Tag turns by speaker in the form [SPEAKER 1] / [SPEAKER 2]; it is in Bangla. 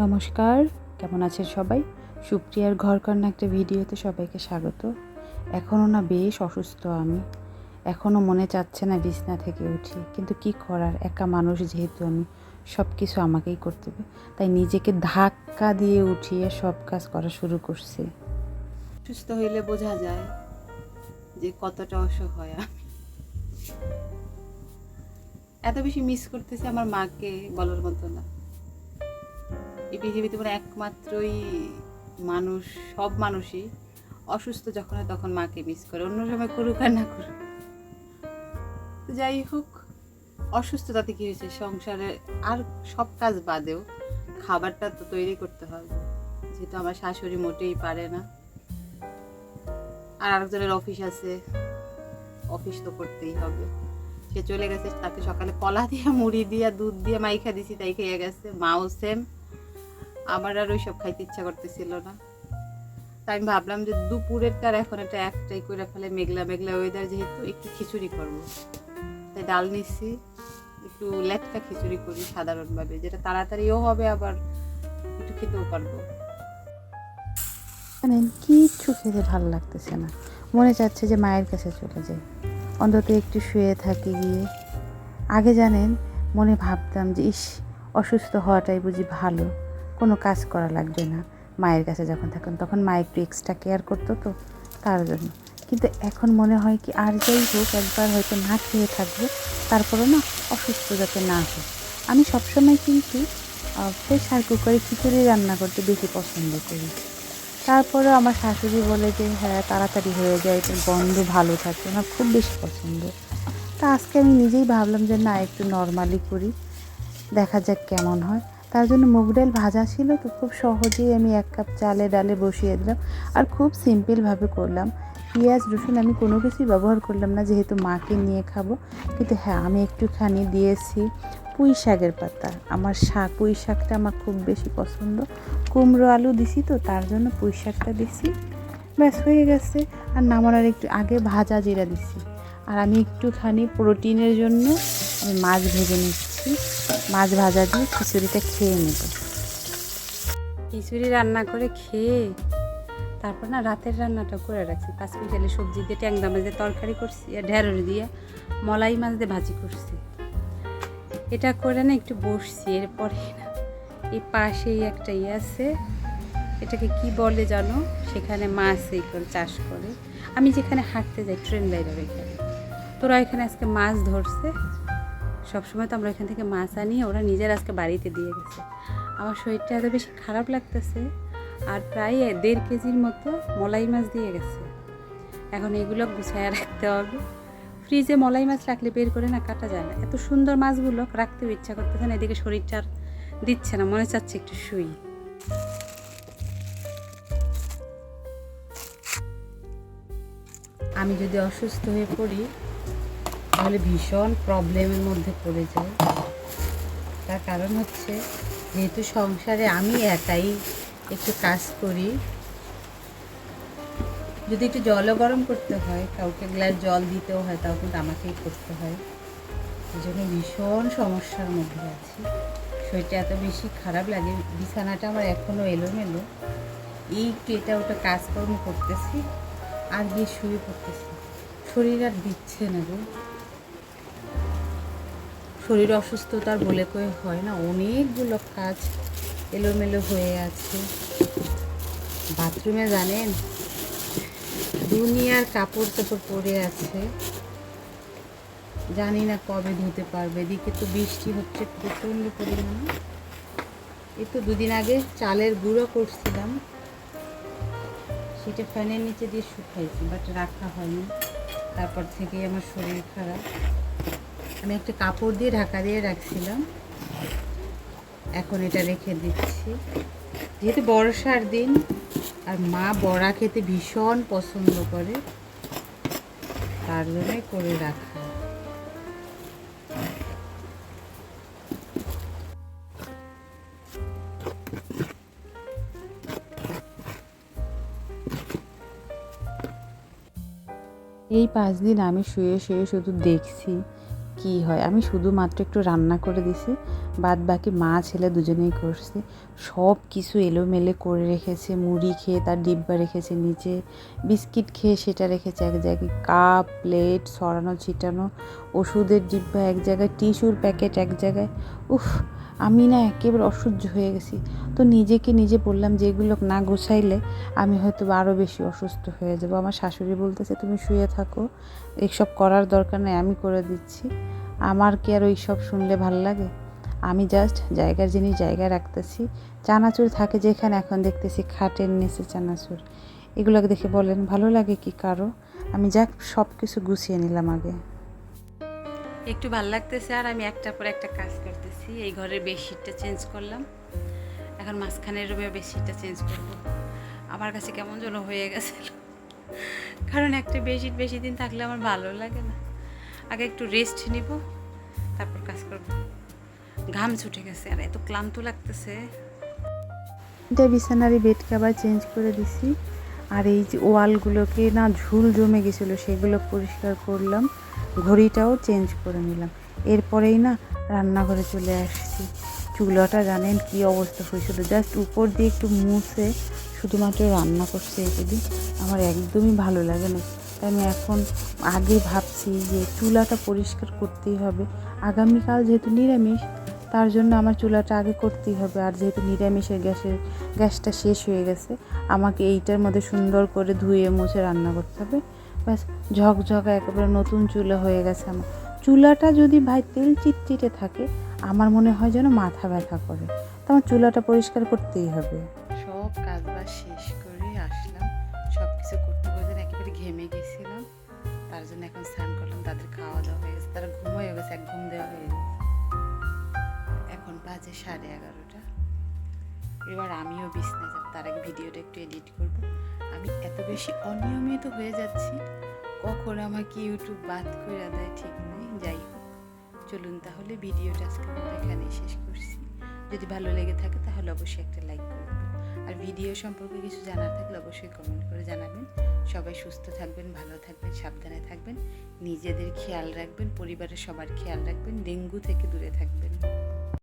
[SPEAKER 1] নমস্কার, কেমন আছেন সবাই? সুপ্রিয়ার ঘর কন্যা একটা ভিডিওতে সবাইকে স্বাগত। এখনও না বেশ অসুস্থ আমি। এখনও মনে চাচ্ছে না বিছনা থেকে উঠি। কিন্তু কি করার, একা মানুষ যেহেতু আমি সব কিছু আমাকেই করতে হবে। তাই নিজেকে ধাক্কা দিয়ে উঠিয়ে সব কাজ করা শুরু করছি।
[SPEAKER 2] সুস্থ হইলে বোঝা যায় যে কতটা অসহায় এত বেশি মিস করতেছি আমার মাকে বলার মতো না। এই পৃথিবীতে মানে একমাত্রই মানুষ, সব মানুষই অসুস্থ যখন হয় তখন মাকে মিস করে। অন্য সময় করুক আর না করুক। তো যাই হোক অসুস্থতাতে কি হয়েছে? সংসারে আর সব কাজ বাদেও খাবারটা তো তৈরি করতে হবে। যেহেতু আমার শাশুড়ি মোটেই পারে না। আর আরেকজনের অফিস আছে। অফিস তো করতেই হবে। সে চলে গেছে, তাকে সকালে কলা দিয়ে, মুড়ি দিয়ে, দুধ দিয়ে, মাইখা দিছি, তাই খেয়ে গেছে। মাও সেম আমার আর ওইসব খাইতে ইচ্ছা করতেছিল না। তাই আমি ভাবলাম যে দুপুরের তার এখন এটা একটাই করে ফেলে মেঘলা মেঘলা ওয়েদার যেহেতু একটু খিচুড়ি করব। তাই ডাল নিচ্ছি, একটু লেটকা খিচুড়ি করি সাধারণভাবে, যেটা তাড়াতাড়িও হবে, আবার একটু খেতেও পারব।
[SPEAKER 1] জানেন কিচ্ছু খেতে ভালো লাগতেছে না। মনে চাচ্ছে যে মায়ের কাছে চলে যাই। অন্তত একটু শুয়ে থাকি গিয়ে। আগে জানেন, মনে ভাবতাম যে ইস, অসুস্থ হওয়াটাই বুঝি ভালো। কোনো কাজ করা লাগবে না। মায়ের কাছে যখন থাকতাম তখন মা একটু এক্সট্রা কেয়ার করতো তো, তার জন্য। কিন্তু এখন মনে হয় কি, আর যাই হোক, একবার হয়তো না খেয়ে থাকব তারপরে না অসুস্থ যাতে না হোক আমি সবসময় কিন্তু প্রেশার কুকারে খিচুড়ি রান্না করতে বেশি পছন্দ করি। তারপরে আমার শাশুড়ি বলে যে হ্যাঁ তাড়াতাড়ি হয়ে যায় গন্ধ ভালো থাকে আমার খুব বেশি পছন্দ। তা আজকে আমি নিজেই ভাবলাম যে, না, একটু নর্মালি করি, দেখা যাক কেমন হয়। তার জন্য মুগ ডাল ভাজা ছিল তো খুব সহজেই আমি এক কাপ চালে ডালে বসিয়ে দিলাম আর খুব সিম্পলভাবে করলাম। পেঁয়াজ, রসুন আমি কোনো কিছুই ব্যবহার করলাম না, যেহেতু মাকে নিয়ে খাব। কিন্তু হ্যাঁ আমি একটুখানি দিয়েছি পুঁই শাকের পাতা। আমার শাক, পুঁই শাকটা আমার খুব বেশি পছন্দ। কুমড়ো আলু দিছি তো, তার জন্য পুঁই শাকটা দিছি। ব্যাস, হয়ে গেছে। আর নামানোর একটু আগে ভাজা জিরা দিছি। আর আমি একটুখানি প্রোটিনের জন্য আমি মাছ ভেজে নিচ্ছি মাছ ভাজা দিয়ে খিচুড়িটা খেয়ে নেব। খিচুড়ি রান্না করে খেয়ে তারপর না রাতের রান্নাটা করে রাখছি। পাঁচ মিশালি সবজি দিয়ে ট্যাংরা মাছ দিয়ে তরকারি করছি, আর দিয়ে মলাই মাছ দিয়ে ভাজি করছি। এটা করে না একটু বসছি, এরপরে না এই পাশেই একটা ইয়ে আছে। এটাকে কি বলে জানো? সেখানে মাছ এই করে চাষ করে। আমি যেখানে হাঁটতে যাই, ট্রেন লাইনের এখানে তোরা এখানে আজকে মাছ ধরছে? সবসময় তো আমরা এখান থেকে মাছ আনি, ওরা নিজের আজকে বাড়িতে দিয়ে গেছে। আমার শরীরটা এত বেশি খারাপ লাগতেছে, আর প্রায় দেড় কেজির মতো মলাই মাছ দিয়ে গেছে। এখন এগুলো গুছায় রাখতে হবে। ফ্রিজে মলাই মাছ রাখলে বের করে না, কাটা যায় না। এত সুন্দর মাছগুলো রাখতেও ইচ্ছা করতেছে না, এদিকে শরীরটা আর দিচ্ছে না, মনে চাচ্ছে একটু শুই। আমি যদি অসুস্থ হয়ে পড়ি তাহলে ভীষণ প্রবলেমের মধ্যে পড়ে যায়। তার কারণ হচ্ছে, যেহেতু সংসারে আমি একাই একটু কাজ করি, যদি একটু জলও গরম করতে হয়, কাউকে গ্লাস জল দিতেও হয়, তাও কিন্তু আমাকেই করতে হয়। এই জন্য ভীষণ সমস্যার মধ্যে আছি। শরীরটা এত বেশি খারাপ লাগে, বিছানাটা আমার এখনও এলোমেলো। এই একটু এটা ওটা কাজকর্ম করতেছি, আর গিয়ে শুয়ে পড়তেছি। শরীর আর দিচ্ছে না গো। শরীর অসুস্থতার বলে কয়ে হয় না, অনেকগুলো কাজ এলোমেলো হয়ে আছে। বাথরুমে জানেন, দুনিয়ার কাপড় টাপড় পরে আছে। জানি না কবে ধুতে পারবে, এদিকে তো বৃষ্টি হচ্ছে প্রচণ্ড পরিমাণে। এই তো দুদিন আগে চালের গুঁড়ো করছিলাম, সেটা ফ্যানের নিচে দিয়ে শুকাইছি বাট রাখা হয়নি। তারপর থেকেই আমার শরীর খারাপ। আমি একটা কাপড় দিয়ে ঢাকা দিয়ে রাখছিলাম। এখন এটা রেখে দিচ্ছি। যেহেতু বর্ষার দিন, আর মা বড়া খেতে ভীষণ পছন্দ করে, তার জন্যই করে রাখা। এই পাঁচ দিন আমি শুয়ে শুয়ে শুধু দেখছি কি হয়? আমি শুধুমাত্র একটু রান্না করে দিছি বাদ বাকি মা, ছেলে দুজনেই করছে। সব কিছু এলোমেলে করে রেখেছে, মুড়ি খেয়ে তার ডিব্বা রেখেছে নিচে, বিস্কিট খেয়ে সেটা রেখেছে এক জায়গায়, কাপ, প্লেট, সরানো, ছিটানো, ওষুধের ডিব্বা এক জায়গায়, টিস্যুর প্যাকেট এক জায়গায়। উফ আমি না একেবারে অসহ্য হয়ে গেছি। তো নিজেকে নিজে বললাম যে এগুলো না গোছাইলে আমি হয়তো আরও বেশি অসুস্থ হয়ে যাব। আমার শাশুড়ি বলতেছে, তুমি শুয়ে থাকো। এইসব করার দরকার নেই, আমি করে দিচ্ছি। আমার কি আর ওই সব শুনলে ভালো লাগে? আমি জাস্ট জায়গার জিনিস জায়গায় রাখতেছি। চানাচুর থাকে যেখানে, এখন দেখতেছি খাটের নিচে চানাচুর। এগুলোকে দেখে বলেন, ভালো লাগে কি কারও? আমি যাক সব কিছু গুছিয়ে নিলাম আগে।
[SPEAKER 2] একটু ভালো লাগতেছে আর আমি একটার পর একটা কাজ করতেছি এই ঘরের বেডশিটটা চেঞ্জ করলাম। এখন মাঝখানের রুমে বেডশিটটা চেঞ্জ করব। আমার কাছে কেমন যেন হয়ে গেছিল কারণ একটা বেডশিট বেশি দিন থাকলে আমার ভালো লাগে না। আগে একটু রেস্ট নিব, তারপর কাজ করব। ঘাম ছুটে গেছে, আর এত ক্লান্ত লাগতেছে।
[SPEAKER 1] এটা বিছানারি বেড কাভার চেঞ্জ করে দিছি। আর এই যে ওয়ালগুলোকে না ঝুল জমে গেছিল, সেগুলো পরিষ্কার করলাম। ঘড়িটাও চেঞ্জ করে নিলাম। এরপরেই না রান্নাঘরে চলে আসছি। চুলাটা জানেন কি অবস্থা হয়েছিল? জাস্ট উপর দিয়ে একটু মুছে শুধুমাত্র রান্না করছে এগুলি আমার একদমই ভালো লাগে না। তাই আমি এখন আগে ভাবছি যে চুলাটা পরিষ্কার করতেই হবে। আগামীকাল যেহেতু নিরামিষ, তার জন্য আমার চুলাটা আগে করতেই হবে। আর যেহেতু নিরামিষের গ্যাসের, গ্যাসটা শেষ হয়ে গেছে, আমাকে এইটার মধ্যে সুন্দর করে ধুয়ে মুছে রান্না করতে হবে। ব্যাস, ঝকঝকা একেবারে নতুন চুলা হয়ে গেছে আমার। চুলাটা যদি ভাই তেল চিটচিটে থাকে, আমার মনে হয় যেন মাথা ব্যথা করে। তো আমার চুলাটা পরিষ্কার করতেই হবে।
[SPEAKER 2] সব কাজ বাজ শেষ করে আসলাম। সব কিছু করতে করতে একেবারে ঘেমে গেছিলাম। তার জন্য এখন স্নান করলাম, তাদের খাওয়া দাওয়া হয়ে গেছে, তারা ঘুম হয়ে গেছে, এক ঘুম দেওয়া হয়ে গেছে। এখন বাজে সাড়ে এগারোটা। এবার আমিও বিছনায় যাব, তার আগে ভিডিওটা একটু এডিট করব। আমি এত বেশি অনিয়মিত হয়ে যাচ্ছি কখন আমাকে ইউটিউব বাদ করে দেয়, ঠিক নেই। যাই হোক, চলুন তাহলে ভিডিওটা আজকে এখানেই শেষ করছি। যদি ভালো লেগে থাকে তাহলে অবশ্যই একটা লাইক করবেন। আর ভিডিও সম্পর্কে কিছু জানার থাকলে অবশ্যই কমেন্ট করে জানাবেন। সবাই সুস্থ থাকবেন, ভালো থাকবেন, সাবধানে থাকবেন। নিজেদের খেয়াল রাখবেন, পরিবারের সবার খেয়াল রাখবেন, ডেঙ্গু থেকে দূরে থাকবেন।